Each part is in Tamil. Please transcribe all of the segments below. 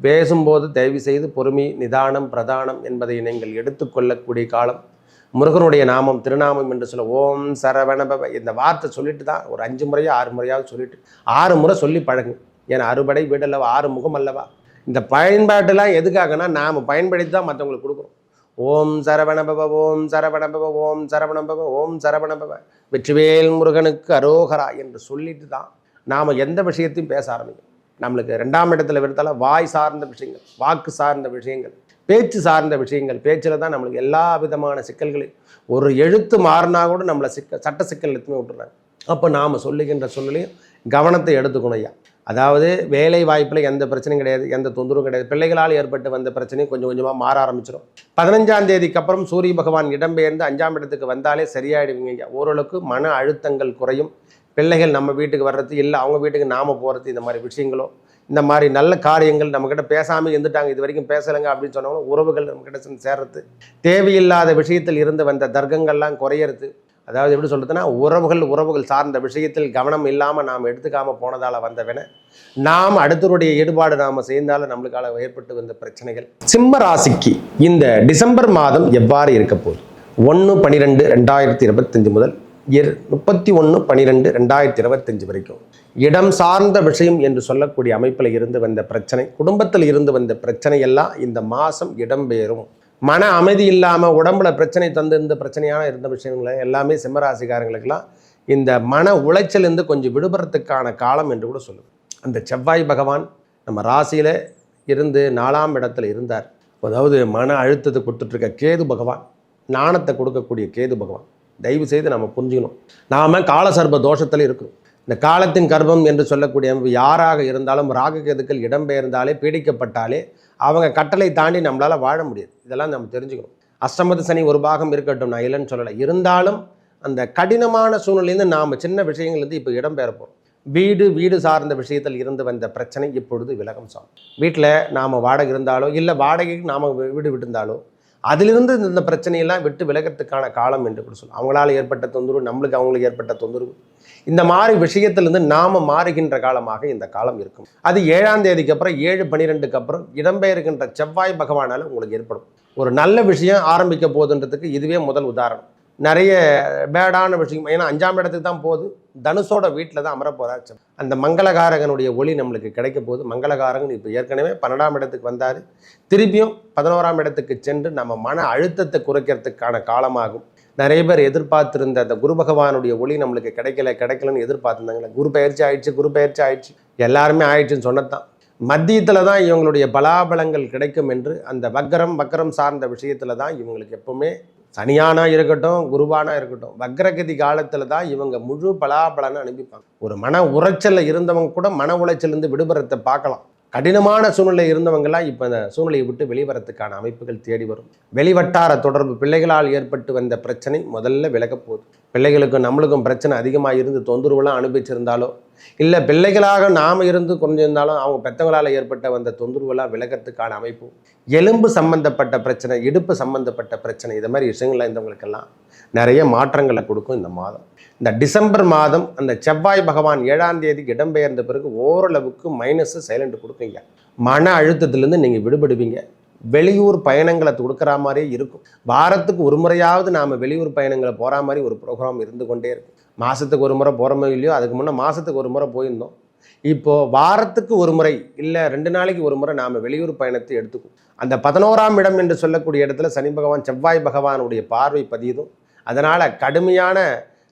பேசும்போது தயவு செய்து பொறுமை நிதானம் பிரதானம் என்பதை நீங்கள் எடுத்துக்கொள்ளக்கூடிய காலம். முருகனுடைய நாமம் திருநாமம் என்று சொல்ல ஓம் சரவணபவ இந்த வார்த்தை சொல்லிட்டு தான் ஒரு அஞ்சு முறையோ ஆறு முறையாவது சொல்லிட்டு ஆறு முறை சொல்லி பழகுங்க ஏன்னா அறுபடை வீடு அல்லவா ஆறு முகம் அல்லவா? இந்த பயன்பாட்டெல்லாம் எதுக்காகனா நாம் பயன்படுத்தி தான் மற்றவங்களுக்கு கொடுக்குறோம். ஓம் சரவணபவ ஓம் சரவணபவ ஓம் சரவணபவ ஓம் சரவணபவ வெற்றிவேல் முருகனுக்கு அரோகரா என்று சொல்லிட்டு தான் நாம் எந்த விஷயத்தையும் பேச ஆரம்பிக்கும் நம்மளுக்கு ரெண்டாம் இடத்துல விடுத்தால வாய் சார்ந்த விஷயங்கள் வாக்கு சார்ந்த விஷயங்கள் பேச்சு சார்ந்த விஷயங்கள் பேச்சில் தான் நம்மளுக்கு எல்லா விதமான சிக்கல்களையும் ஒரு எழுத்து மாறினா கூட நம்மளை சிக்க சட்ட சிக்கல் எடுத்துமே விட்டுறாங்க. அப்போ நாம் சொல்லுகின்ற சூழ்நிலையும் கவனத்தை எடுத்துக்கணும் ஐயா. அதாவது வேலை வாய்ப்பில் எந்த பிரச்சனையும் கிடையாது எந்த தொந்தரவும் கிடையாது. பிள்ளைகளால் ஏற்பட்டு வந்த பிரச்சனையும் கொஞ்சம் கொஞ்சமாக மாற ஆரம்பிச்சிடும் பதினஞ்சாம் தேதிக்கு அப்புறம் சூரிய பகவான் இடம்பெயர்ந்து அஞ்சாம் இடத்துக்கு வந்தாலே சரியாயிடுவீங்க ஐயா. ஓரளவுக்கு மன அழுத்தங்கள் குறையும். பிள்ளைகள் நம்ம வீட்டுக்கு வர்றது இல்லை அவங்க வீட்டுக்கு நாம் போகிறது இந்த மாதிரி விஷயங்களோ இந்த மாதிரி நல்ல காரியங்கள் நம்மக்கிட்ட பேசாமல் இருந்துட்டாங்க இது வரைக்கும் பேசலைங்க அப்படின்னு சொன்னவங்க உறவுகள் நம்மக்கிட்ட சென்று சேர்றது. தேவையில்லாத விஷயத்தில் இருந்து வந்த தர்க்கங்கள்லாம் குறையிறது. அதாவது எப்படி சொல்கிறதுனா உறவுகள் உறவுகள் சார்ந்த விஷயத்தில் கவனம் இல்லாமல் நாம் எடுத்துக்காமல் போனதால் வந்தவன நாம் அடுத்தருடைய ஈடுபாடு நாம் செய்தால நம்மளுக்கால ஏற்பட்டு வந்த பிரச்சனைகள். சிம்ம ராசிக்கு இந்த டிசம்பர் மாதம் எவ்வாறு இருக்க போகுது? ஒன்று பன்னிரெண்டு ரெண்டாயிரத்தி இருபத்தஞ்சு முதல் இரு முப்பத்தி ஒன்று பன்னிரெண்டு ரெண்டாயிரத்தி இருபத்தஞ்சு வரைக்கும். இடம் சார்ந்த விஷயம் என்று சொல்லக்கூடிய அமைப்பில் இருந்து வந்த பிரச்சனை குடும்பத்தில் இருந்து வந்த பிரச்சனை எல்லாம் இந்த மாதம் இடம்பெயரும் மன அமைதி இல்லாமல் உடம்புல பிரச்சனை தந்து இந்த பிரச்சனையான இருந்த விஷயங்களை எல்லாமே சிம்மராசிக்காரங்களுக்கெல்லாம் இந்த மன உளைச்சலேருந்து கொஞ்சம் விடுபடுறதுக்கான காலம் என்று கூட சொல்லுவேன் அந்த செவ்வாய் பகவான் நம்ம ராசியில் இருந்து நாலாம் இடத்துல இருந்தார். அதாவது மன அழுத்தத்தை கொடுத்துட்ருக்க கேது பகவான் நாணத்தை கொடுக்கக்கூடிய கேது பகவான். தயவு செய்து நம்ம புரிஞ்சுக்கணும். நாம் காலசர்ப தோஷத்தில் இருக்கிறோம் இந்த காலத்தின் கர்ப்பம் என்று சொல்லக்கூடிய யாராக இருந்தாலும் ராகு கேதுக்கள் இடம்பெயர்ந்தாலே பீடிக்கப்பட்டாலே அவங்க கட்டளை தாண்டி நம்மளால் வாழ முடியாது. இதெல்லாம் நம்ம தெரிஞ்சுக்கணும். அஷ்டமத்து சனி ஒரு பாகம் இருக்கட்டும் நான் இல்லைன்னு சொல்லலை. இருந்தாலும் அந்த கடினமான சூழ்நிலையிலேருந்து நாம் சின்ன விஷயங்கள்லேருந்து இப்போ இடம்பெயர்ப்போம் போகிறோம் வீடு வீடு சார்ந்த விஷயத்தில் இருந்து வந்த பிரச்சனை இப்பொழுது விலகம் சார் வீட்டில் நாம் வாடகை இருந்தாலோ இல்லை வாடகைக்கு நாம் வீடு விட்டிருந்தாலோ அதிலிருந்து இந்த பிரச்சனையெல்லாம் விட்டு விலகிறதுக்கான காலம் என்று கூட சொல்லலாம். அவங்களால ஏற்பட்ட தொந்தரவு நம்மளுக்கு அவங்களுக்கு ஏற்பட்ட தொந்தரவு. இந்த மாதிரி விஷயத்திலிருந்து நாம மாறுகின்ற காலமாக இந்த காலம் இருக்கும். அது ஏழாம் தேதிக்கு அப்புறம் ஏழு பன்னிரெண்டுக்கு அப்புறம் இடம்பெயர்கின்ற செவ்வாய் பகவானால் உங்களுக்கு ஏற்படும். ஒரு நல்ல விஷயம் ஆரம்பிக்க போதுன்றதுக்கு இதுவே முதல் உதாரணம். நிறைய பேடான விஷயம் ஏன்னா அஞ்சாம் இடத்துக்கு தான் போகுது. தனுஷோட வீட்டில் தான் அமர போகிறார் அந்த மங்களகாரகனுடைய ஒளி நம்மளுக்கு கிடைக்க போகுது. மங்களகாரகன் இப்போ ஏற்கனவே பன்னெண்டாம் இடத்துக்கு வந்தார். திருப்பியும் பதினோராம் இடத்துக்கு சென்று நம்ம மன அழுத்தத்தை குறைக்கிறதுக்கான காலமாகும். நிறைய பேர் எதிர்பார்த்திருந்த அந்த குரு பகவானுடைய ஒளி நம்மளுக்கு கிடைக்கல கிடைக்கலன்னு எதிர்பார்த்துருந்தாங்களே குரு பயிற்சி ஆயிடுச்சு குரு பயிற்சி ஆயிடுச்சு. எல்லாருமே ஆயிடுச்சுன்னு சொன்னதான் மத்தியத்தில் தான் இவங்களுடைய பலாபலங்கள் கிடைக்கும் என்று அந்த வக்கரம் வக்கரம் சார்ந்த விஷயத்தில் தான் இவங்களுக்கு எப்பவுமே சனியானா இருக்கட்டும் குருவானா இருக்கட்டும் வக்ரகதி காலத்தில் தான் இவங்க முழு பலாபலன்னு அனுப்பிப்பாங்க. ஒரு மன உளைச்சல்ல இருந்தவங்க கூட மன உளைச்சலேருந்து விடுபடுறதை பார்க்கலாம். கடினமான சூழ்நிலை இருந்தவங்கெல்லாம் இப்போ அந்த சூழ்நிலையை விட்டு வெளிவரத்துக்கான அமைப்புகள் தேடி வரும். வெளிவட்டார தொடர்பு பிள்ளைகளால் ஏற்பட்டு வந்த பிரச்சனை முதல்ல விலகப் போகுது. பிள்ளைகளுக்கும் நம்மளுக்கும் பிரச்சனை அதிகமாக இருந்து தொந்தரவுலாம் அனுபவிச்சிருந்தாலோ இல்லை பிள்ளைகளாக நாம் இருந்து குறைஞ்சிருந்தாலும் அவங்க பெற்றவங்களால் ஏற்பட்ட வந்த தொந்தரவுலாம் விலகத்துக்கான அமைப்பு எலும்பு சம்பந்தப்பட்ட பிரச்சனை இடுப்பு சம்பந்தப்பட்ட பிரச்சனை இது மாதிரி விஷயங்கள்லாம் இருந்தவங்களுக்கெல்லாம் நிறைய மாற்றங்களை கொடுக்கும் இந்த மாதம். இந்த டிசம்பர் மாதம் அந்த செவ்வாய் பகவான் ஏழாம் தேதிக்கு இடம்பெயர்ந்த பிறகு ஓரளவுக்கு மைனஸ் சைலண்ட் கொடுப்பீங்க மன அழுத்தத்திலேருந்து நீங்கள் விடுபடுவீங்க. வெளியூர் பயணங்களை கொடுக்குற மாதிரியே இருக்கும். வாரத்துக்கு ஒரு முறையாவது நாம் வெளியூர் பயணங்களை போகிற மாதிரி ஒரு ப்ரோக்ராம் இருந்து கொண்டே இருக்கும். மாதத்துக்கு ஒரு முறை போகிறோமோ இல்லையோ அதுக்கு முன்னே மாதத்துக்கு ஒரு முறை போயிருந்தோம். இப்போது வாரத்துக்கு ஒரு முறை இல்லை ரெண்டு நாளைக்கு ஒரு முறை நாம் வெளியூர் பயணத்தை எடுத்துக்கும் அந்த பதினோராம் இடம் என்று சொல்லக்கூடிய இடத்துல சனி பகவான் செவ்வாய் பகவானுடைய பார்வை பதியதும். அதனால் கடுமையான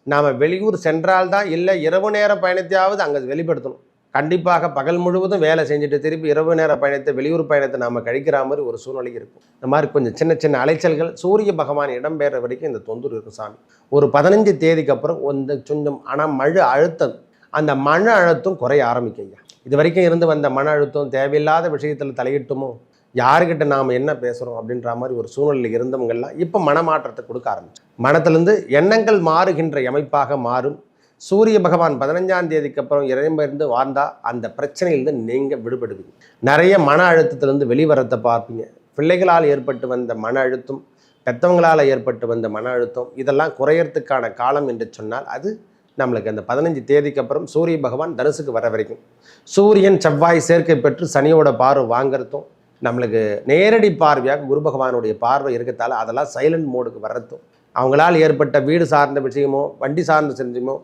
நாம் வெளியூர் சென்றால்தான் இல்லை இரவு நேர பயணத்தையாவது அங்கே வெளிப்படுத்தணும். கண்டிப்பாக பகல் முழுவதும் வேலை செஞ்சுட்டு திருப்பி இரவு நேர பயணத்தை வெளியூர் பயணத்தை நாம் கழிக்கிற மாதிரி ஒரு சூழ்நிலை இருக்கும். இந்த மாதிரி கொஞ்சம் சின்ன சின்ன அலைச்சல்கள் சூரிய பகவான் இடம்பெயர்ற வரைக்கும் இந்த தொந்தூர் இருக்கும் சாமி. ஒரு பதினஞ்சு தேதிக்கு அப்புறம் இந்த கொஞ்சம் ஆனால் மழை அழுத்தம். அந்த மன அழுத்தம் குறைய ஆரம்பிக்கும் ஐயா இது வரைக்கும் இருந்து வந்த மன அழுத்தம் தேவையில்லாத விஷயத்தில் தலையிட்டுமோ? யாருக்கிட்ட நாம் என்ன பேசுகிறோம் அப்படின்ற மாதிரி ஒரு சூழ்நிலையில் இருந்தவங்கெல்லாம் இப்போ மனமாற்றத்தை கொடுக்க ஆரம்பிச்சு. மனத்திலிருந்து எண்ணங்கள் மாறுகின்ற அமைப்பாக மாறும். சூரிய பகவான் பதினஞ்சாம் தேதிக்கு அப்புறம் இறைம்பெயர்ந்து வாழ்ந்தால் அந்த பிரச்சனையிலிருந்து நீங்கள் விடுபடுவீங்க. நிறைய மன அழுத்தத்திலேருந்து வெளிவரத்தை பார்ப்பீங்க. பிள்ளைகளால் ஏற்பட்டு வந்த மன அழுத்தம் பெற்றவங்களால் ஏற்பட்டு வந்த மன அழுத்தம் இதெல்லாம் குறையறதுக்கான காலம் என்று சொன்னால் அது நம்மளுக்கு அந்த பதினஞ்சு தேதிக்கு அப்புறம் சூரிய பகவான் தனுசுக்கு வர வரைக்கும். சூரியன் செவ்வாய் சேர்க்கை பெற்று சனியோட பார்வை வாங்குறதும் நம்மளுக்கு நேரடி பார்வையாக குரு பகவானுடைய பார்வை இருக்கத்தால அதெல்லாம் சைலண்ட் மோடுக்கு வர்றதும் அவங்களால் ஏற்பட்ட வீடு சார்ந்த விஷயமோ வண்டி சார்ந்த செஞ்சுமோ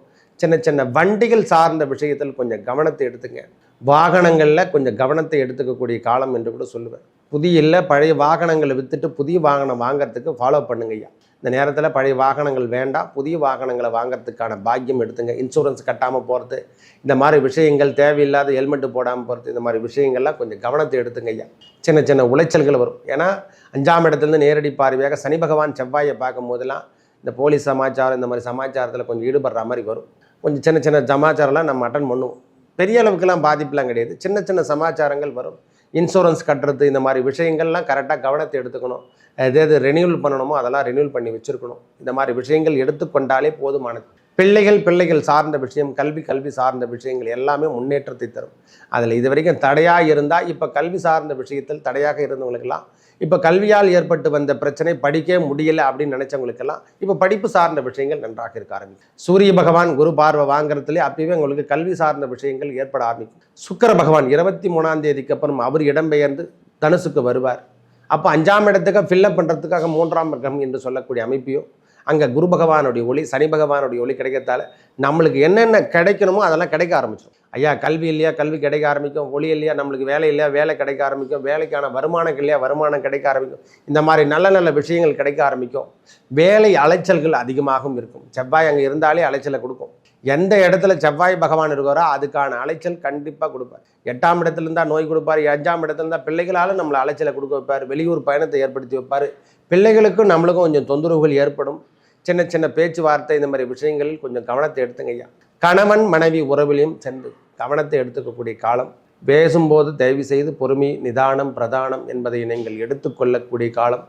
சின்ன சின்ன வண்டிகள் சார்ந்த விஷயத்தில் கொஞ்சம் கவனத்தை எடுத்துங்க. வாகனங்களில் கொஞ்சம் கவனத்தை எடுத்துக்கக்கூடிய காலம் என்று கூட சொல்லுவேன். புதிய இல்லை பழைய வாகனங்களை விற்றுட்டு புதிய வாகனம் வாங்கிறதுக்கு ஃபாலோ பண்ணுங்க ஐயா. இந்த நேரத்தில் பழைய வாகனங்கள் வேண்டாம் புதிய வாகனங்களை வாங்கிறதுக்கான பாக்கியம் எடுத்துங்க. இன்சூரன்ஸ் கட்டாமல் போகிறது இந்த மாதிரி விஷயங்கள் தேவையில்லாத ஹெல்மெட்டு போடாமல் போகிறது இந்த மாதிரி விஷயங்கள்லாம் கொஞ்சம் கவனத்தை எடுத்துங்க ஐயா. சின்ன சின்ன உளைச்சல்கள் வரும். ஏன்னா அஞ்சாம் இடத்துலேருந்து நேரடி பார்வையாக சனி பகவான் செவ்வாயை பார்க்கும் போதெல்லாம் இந்த போலீஸ் சமாச்சாரம் இந்த மாதிரி சமாச்சாரத்தில் கொஞ்சம் ஈடுபடுற மாதிரி வரும். கொஞ்சம் சின்ன சின்ன சமாச்சாரம்லாம் நம்ம அட்டன் பண்ணுவோம். பெரிய அளவுக்குலாம் பாதிப்புலாம் கிடையாது. சின்ன சின்ன சமாச்சாரங்கள் வரும். இன்சூரன்ஸ் கட்டுறது இந்த மாதிரி விஷயங்கள்லாம் கரெக்டாக கவனத்தை எடுத்துக்கணும். எது எது ரெனியூல் பண்ணணுமோ அதெல்லாம் ரெனியூல் பண்ணி வச்சுருக்கணும். இந்த மாதிரி விஷயங்கள் எடுத்துக்கொண்டாலே போதுமானது. பிள்ளைகள் பிள்ளைகள் சார்ந்த விஷயம் கல்வி கல்வி சார்ந்த விஷயங்கள் எல்லாமே முன்னேற்றத்தை தரும். அதில் இது வரைக்கும் தடையாக இருந்தால் இப்போ கல்வி சார்ந்த விஷயத்தில் தடையாக இருந்தவங்களுக்கெல்லாம் இப்போ கல்வியால் ஏற்பட்டு வந்த பிரச்சனை படிக்க முடியல அப்படின்னு நினைச்சவங்களுக்கெல்லாம் இப்போ படிப்பு சார்ந்த விஷயங்கள் நன்றாக இருக்க ஆரம்பிக்கும் சூரிய பகவான் குரு பார்வை வாங்குறதுலே அப்பவே உங்களுக்கு கல்வி சார்ந்த விஷயங்கள் ஏற்பட ஆரம்பிக்கும். சுக்கர பகவான் இருபத்தி மூணாம் தேதிக்கு அப்புறம் அவர் இடம்பெயர்ந்து தனுசுக்கு வருவார். அப்போ அஞ்சாம் இடத்துக்கு ஃபில்லப் பண்ணுறதுக்காக மூன்றாம் கிரகம் என்று சொல்லக்கூடிய அமைப்பையும் அங்கே குரு பகவானுடைய ஒளி சனி பகவானுடைய ஒளி கிடைக்கிறதால நம்மளுக்கு என்னென்ன கிடைக்கணுமோ அதெல்லாம் கிடைக்க ஆரம்பிச்சிடும் ஐயா கல்வி இல்லையா? கல்வி கிடைக்க ஆரம்பிக்கும். ஒளி இல்லையா? நம்மளுக்கு வேலை இல்லையா? வேலை கிடைக்க ஆரம்பிக்கும். வேலைக்கான வருமானம் இல்லையா? வருமானம் கிடைக்க ஆரம்பிக்கும். இந்த மாதிரி நல்ல நல்ல விஷயங்கள் கிடைக்க ஆரம்பிக்கும். வேலை அலைச்சல்கள் அதிகமாகவும் இருக்கும். செவ்வாய் அங்கே இருந்தாலே அலைச்சலை கொடுக்கும். எந்த இடத்துல செவ்வாய் பகவான் இருக்காரோ அதுக்கான அலைச்சல் கண்டிப்பாக கொடுப்பார். எட்டாம் இடத்துல இருந்தால் நோய் கொடுப்பார். அஞ்சாம் இடத்துல இருந்தால் பிள்ளைகளால் நம்மளை அலைச்சலை கொடுக்க வைப்பார். வெளியூர் பயணத்தை ஏற்படுத்தி வைப்பார். பிள்ளைகளுக்கும் நம்மளுக்கும் கொஞ்சம் தொந்தரவுகள் ஏற்படும். சின்ன சின்ன பேச்சுவார்த்தை இந்த மாதிரி விஷயங்களில் கொஞ்சம் கவனத்தை எடுத்துங்க ஐயா. கணவன் மனைவி உறவிலையும் சென்று கவனத்தை எடுத்துக்கக்கூடிய காலம். பேசும்போது தயவு செய்து பொறுமை நிதானம் பிரதானம் என்பதை நீங்கள் எடுத்துக்கொள்ளக்கூடிய காலம்.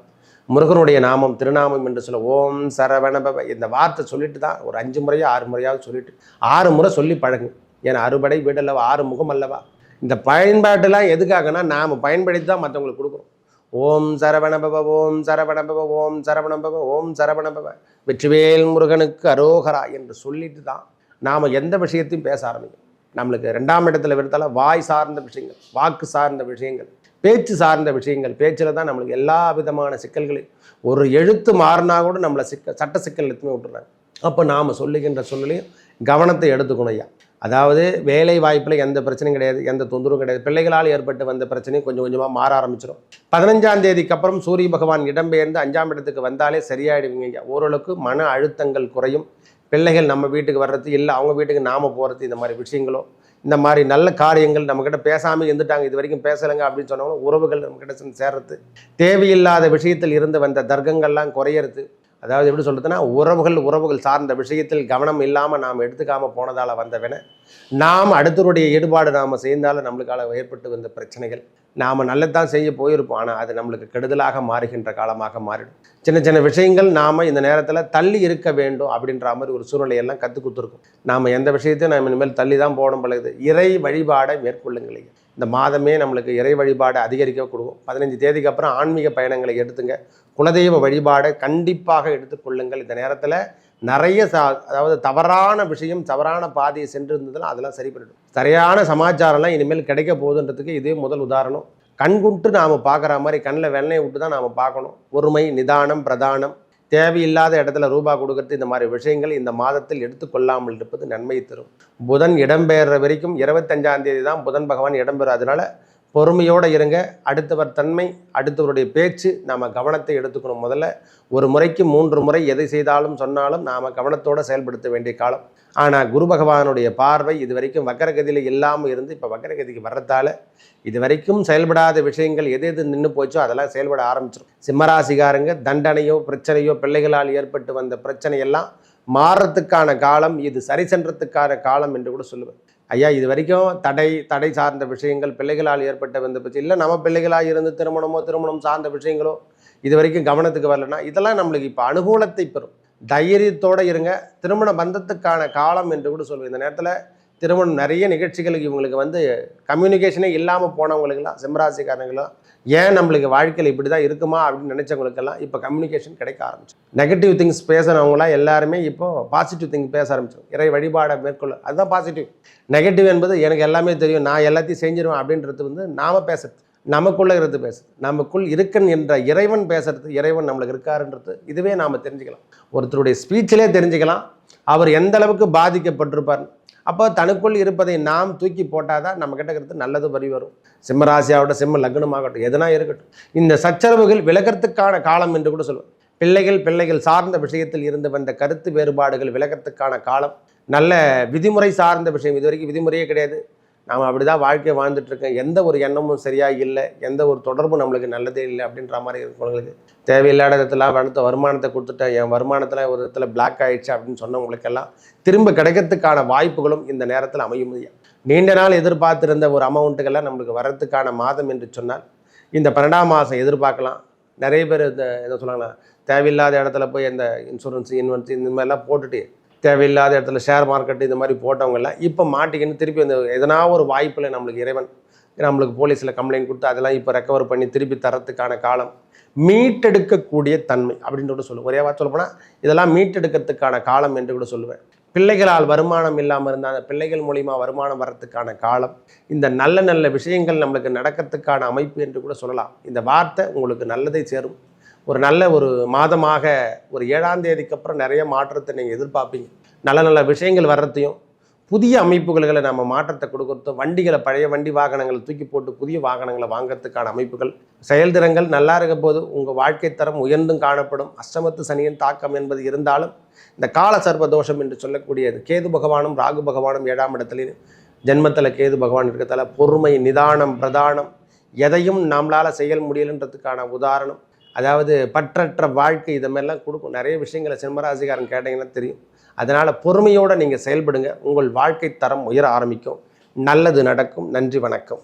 முருகனுடைய நாமம் திருநாமம் என்று சொல்ல ஓம் சரவணபவ இந்த வார்த்தை சொல்லிட்டு தான் ஒரு அஞ்சு முறையோ ஆறு முறையாவது சொல்லிட்டு ஆறு முறை சொல்லி பழகு ஏன்னா அறுபடை வீடு அல்லவா ஆறு முகம் அல்லவா? இந்த பயன்பாட்டெல்லாம் எதுக்காகனா நாம் பயன்படுத்தி தான் மற்றவங்களுக்கு கொடுக்குறோம். ஓம் சரவணபவ ஓம் சரவணபவ ஓம் சரவணபவ ஓம் சரவணபவ. வெற்றிவேல் முருகனுக்கு அரோகரா என்று சொல்லிட்டு தான் நாம் எந்த விஷயத்தையும் பேச ஆரம்பிக்கும் நம்மளுக்கு ரெண்டாம் இடத்துல விடுத்தால வாய் சார்ந்த விஷயங்கள் வாக்கு சார்ந்த விஷயங்கள் பேச்சு சார்ந்த விஷயங்கள் பேச்சில் தான் நம்மளுக்கு எல்லா விதமான சிக்கல்களையும் ஒரு எழுத்து மாறினா கூட நம்மளை சிக்க சட்ட சிக்கல் எடுத்துமே விட்டுறாங்க. அப்போ நாம் சொல்லுகின்ற சொல்லலையும் கவனத்தை எடுத்துக்கணும் ஐயா. அதாவது வேலை வாய்ப்பில் எந்த பிரச்சனையும் கிடையாது எந்த தொந்தரவும் கிடையாது. பிள்ளைகளால் ஏற்பட்டு வந்த பிரச்சனையும் கொஞ்சம் கொஞ்சமாக மாற ஆரம்பிச்சிடும் பதினஞ்சாம் தேதிக்கு அப்புறம் சூரிய பகவான் இடம்பெயர்ந்து அஞ்சாம் இடத்துக்கு வந்தாலே சரியாயிடுவீங்க ஓரளவுக்கு மன அழுத்தங்கள் குறையும். பிள்ளைகள் நம்ம வீட்டுக்கு வர்றது இல்லை அவங்க வீட்டுக்கு நாம போகிறது இந்த மாதிரி விஷயங்களோ இந்த மாதிரி நல்ல காரியங்கள் நம்மக்கிட்ட பேசாமல் இருந்துட்டாங்க இது வரைக்கும் பேசலைங்க அப்படின்னு சொன்னாங்கன்னா உறவுகள் நம்மக்கிட்ட சேர்றது தேவையில்லாத விஷயத்தில் இருந்து வந்த தர்க்கங்கள்லாம் குறையிறது அதாவது எப்படி சொல்கிறதுனா உறவுகள் உறவுகள் சார்ந்த விஷயத்தில் கவனம் இல்லாமல் நாம் எடுத்துக்காமல் போனதால் வந்தவன நாம் அடுத்தவருடைய ஈடுபாடு நாம் செய்தாலும் நம்மளுக்கால ஏற்பட்டு வந்த பிரச்சனைகள். நாம் நல்லதான் செய்ய போயிருப்போம் ஆனால் அது நம்மளுக்கு கெடுதலாக மாறுகின்ற காலமாக மாறிடும். சின்ன சின்ன விஷயங்கள் நாம் இந்த நேரத்தில் தள்ளி இருக்க வேண்டும் அப்படின்ற மாதிரி ஒரு சூழ்நிலையெல்லாம் கற்றுக் கொடுத்துருக்கோம். நாம் எந்த விஷயத்தையும் நாம் இனிமேல் தள்ளி தான் போகணும் பழகுது இறை வழிபாடை மேற்கொள்ளுங்களே இந்த மாதமே நம்மளுக்கு இறை வழிபாடு அதிகரிக்க கொடுக்கும் பதினஞ்சு தேதிக்கு அப்புறம் ஆன்மீக பயணங்களை எடுத்துங்க. குலதெய்வ வழிபாடை கண்டிப்பாக எடுத்துக்கொள்ளுங்கள் இந்த நேரத்தில் நிறைய சா அதாவது தவறான விஷயம் தவறான பாதையை சென்று இருந்ததுலாம் அதெல்லாம் சரி பண்ணிடும். சரியான சமாச்சாரம்லாம் இனிமேல் கிடைக்க போகுதுன்றதுக்கு இதே முதல் உதாரணம். கண்குட்டு நாம் பார்க்குற மாதிரி கண்ணில் வெண்ணெய் விட்டு தான் நாம் பார்க்கணும் ஒருமை நிதானம் பிரதானம். தேவையில்லாத இடத்துல ரூபா கொடுக்கறது இந்த மாதிரி விஷயங்கள் இந்த மாதத்தில் எடுத்துக்கொள்ளாமல் இருப்பது நன்மை தரும். புதன் இடம்பெயர்ற வரைக்கும் இருபத்தஞ்சாம் தேதி தான் புதன் பகவான் இடம்பெறும் அதனால பொறுமையோடு இருங்க. அடுத்தவர் தன்மை அடுத்தவருடைய பேச்சு நாம் கவனத்தை எடுத்துக்கணும் முதல்ல. ஒரு முறைக்கு மூன்று முறை எதை செய்தாலும் சொன்னாலும் நாம் கவனத்தோடு செயல்படுத்த வேண்டிய காலம். ஆனால் குரு பகவானுடைய பார்வை இது வரைக்கும் வக்கரகதியில் இல்லாமல் இருந்து இப்போ வக்கரகதிக்கு வர்றதால இது வரைக்கும் செயல்படாத விஷயங்கள் எது எது நின்று போச்சோ அதெல்லாம் செயல்பட ஆரம்பிச்சிடும் சிம்மராசிகாரங்க தண்டனையோ பிரச்சனையோ பிள்ளைகளால் ஏற்பட்டு வந்த பிரச்சனையெல்லாம் மாறுறதுக்கான காலம் இது சரி சென்றதுக்கான காலம் என்று கூட சொல்லுவேன். ஐயா இது வரைக்கும் தடை தடை சார்ந்த விஷயங்கள் பிள்ளைகளால் ஏற்பட்ட வந்து பிரச்சனை இல்லை நம்ம பிள்ளைகளாக இருந்து திருமணமோ திருமணம் சார்ந்த விஷயங்களோ இது வரைக்கும் கவனத்துக்கு வரலன்னா இதெல்லாம் நம்மளுக்கு இப்போ அனுகூலத்தை பெறும். தைரியத்தோடு இருங்க. திருமண பந்தத்துக்கான காலம் என்று கூட சொல்லுவேன் இந்த நேரத்தில் திருமணம் நிறைய நிகழ்ச்சிகளுக்கு இவங்களுக்கு வந்து கம்யூனிகேஷனே இல்லாமல் போனவங்களுக்கெல்லாம் சிம்மராசிக்காரங்களும் ஏன் நம்மளுக்கு வாழ்க்கையில் இப்படி தான் இருக்குமா அப்படின்னு நினச்சவங்களுக்கெல்லாம் இப்போ கம்யூனிகேஷன் கிடைக்க ஆரம்பிச்சு. நெகட்டிவ் திங்ஸ் பேசுகிறவங்களாம் எல்லாருமே இப்போ பாசிட்டிவ் திங் பேச ஆரம்பிச்சோம் இறை வழிபாடை மேற்கொள்ள அதுதான் பாசிட்டிவ் நெகட்டிவ் என்பது எனக்கு எல்லாமே தெரியும் நான் எல்லாத்தையும் செஞ்சிருவேன் அப்படின்றது வந்து நாம் பேசுறது நமக்குள்ளே இருந்து பேசுது நமக்குள் இருக்கன் என்ற இறைவன் பேசுறது இறைவன் நம்மளுக்கு இருக்காருன்றது இதுவே நாம் தெரிஞ்சுக்கலாம். ஒருத்தருடைய ஸ்பீச்சிலே தெரிஞ்சுக்கலாம் அவர் எந்த அளவுக்கு பாதிக்கப்பட்டிருப்பார்? அப்போ தனக்குள் இருப்பதை நாம் தூக்கி போட்டால் தான் நம்ம கிட்ட இருக்கிறது நல்லது வரி வரும். சிம்மராசியாகட்டும் சிம்ம லக்னமாகட்டும் எதனா இருக்கட்டும். இந்த சச்சரவுகள் விலகிறதுக்கான காலம் என்று கூட சொல்லுவேன் பிள்ளைகள் பிள்ளைகள் சார்ந்த விஷயத்தில் இருந்து வந்த கருத்து வேறுபாடுகள் விலகிறதுக்கான காலம். நல்ல விதிமுறை சார்ந்த விஷயம் இது வரைக்கும் விதிமுறையே கிடையாது. நாம் அப்படி தான் வாழ்க்கையை வாழ்ந்துட்டுருக்கோம். எந்த ஒரு எண்ணமும் சரியாக இல்லை. எந்த ஒரு தொடர்பும் நம்மளுக்கு நல்லதே இல்லை அப்படின்ற மாதிரி இருக்கவங்களுக்கு தேவையில்லாத இடத்துல அடுத்த வருமானத்தை கொடுத்துட்டேன் என் வருமானத்தில் ஒரு இடத்துல பிளாக் ஆகிடுச்சு அப்படின்னு சொன்னவங்களுக்கெல்லாம் திரும்ப கிடைக்கிறதுக்கான வாய்ப்புகளும் இந்த நேரத்தில் அமையும். முடியும் நீண்ட நாள் எதிர்பார்த்துருந்த ஒரு அமௌண்ட்டுக்கெல்லாம் நம்மளுக்கு வர்றதுக்கான மாதம் என்று சொன்னால் இந்த பன்னெண்டாம் மாதம் எதிர்பார்க்கலாம். நிறைய பேர் இந்த என்ன சொல்லலாம் தேவையில்லாத இடத்துல போய் இந்த இன்சூரன்ஸ் இன்வென்ஸ் இந்த மாதிரிலாம் போட்டுட்டு தேவையில்லாத இடத்துல ஷேர் மார்க்கெட் இந்த மாதிரி போட்டவங்கெல்லாம் இப்போ மாட்டிக்கின்னு திருப்பி அந்த எதனா ஒரு வாய்ப்பில் நம்மளுக்கு இறைவன் நம்மளுக்கு போலீஸில் கம்ப்ளைண்ட் கொடுத்து அதெல்லாம் இப்போ ரெக்கவர் பண்ணி திருப்பி தரத்துக்கான காலம் மீட்டெடுக்கக்கூடிய தன்மை அப்படின்னு கூட சொல்லுவேன் ஒரே வார்த்தை சொல்லப்போனால் இதெல்லாம் மீட்டெடுக்கிறதுக்கான காலம் என்று கூட சொல்லுவேன். பிள்ளைகளால் வருமானம் இல்லாமல் இருந்தால் அந்த பிள்ளைகள் மூலிமா வருமானம் வர்றதுக்கான காலம் இந்த நல்ல நல்ல விஷயங்கள் நம்மளுக்கு நடக்கிறதுக்கான அமைப்பு என்று கூட சொல்லலாம். இந்த வார்த்தை உங்களுக்கு நல்லதை சேரும். ஒரு நல்ல ஒரு மாதமாக ஒரு ஏழாம் தேதிக்கு அப்புறம் நிறைய மாற்றத்தை நீங்கள் எதிர்பார்ப்பீங்க. நல்ல நல்ல விஷயங்கள் வர்றதையும் புதிய அமைப்புகளை நம்ம மாற்றத்தை கொடுக்கறதும் வண்டிகளை பழைய வண்டி வாகனங்களை தூக்கி போட்டு புதிய வாகனங்களை வாங்கிறதுக்கான அமைப்புகள். செயல்திறங்கள் நல்லா இருக்க போது உங்கள் வாழ்க்கை தரம் உயர்ந்தும் காணப்படும். அஷ்டமத்து சனியின் தாக்கம் என்பது இருந்தாலும் இந்த கால சர்ப தோஷம் என்று சொல்லக்கூடியது கேது பகவானும் ராகு பகவானும் ஏழாம் இடத்துலையும் ஜென்மத்தில் கேது பகவான் இருக்கிறதால பொறுமை நிதானம் பிரதானம் எதையும் நம்மளால் செயல் முடியலன்றதுக்கான உதாரணம். அதாவது பற்றற்ற வாழ்க்கை இது மாதிரிலாம் கொடுக்கும். நிறைய விஷயங்களை சிம்மராசிகாரன் கேட்டிங்கன்னா தெரியும். அதனால் பொறுமையோடு நீங்கள் செயல்படுங்க. உங்கள் வாழ்க்கை தரம் உயர ஆரம்பிக்கும். நல்லது நடக்கும். நன்றி வணக்கம்.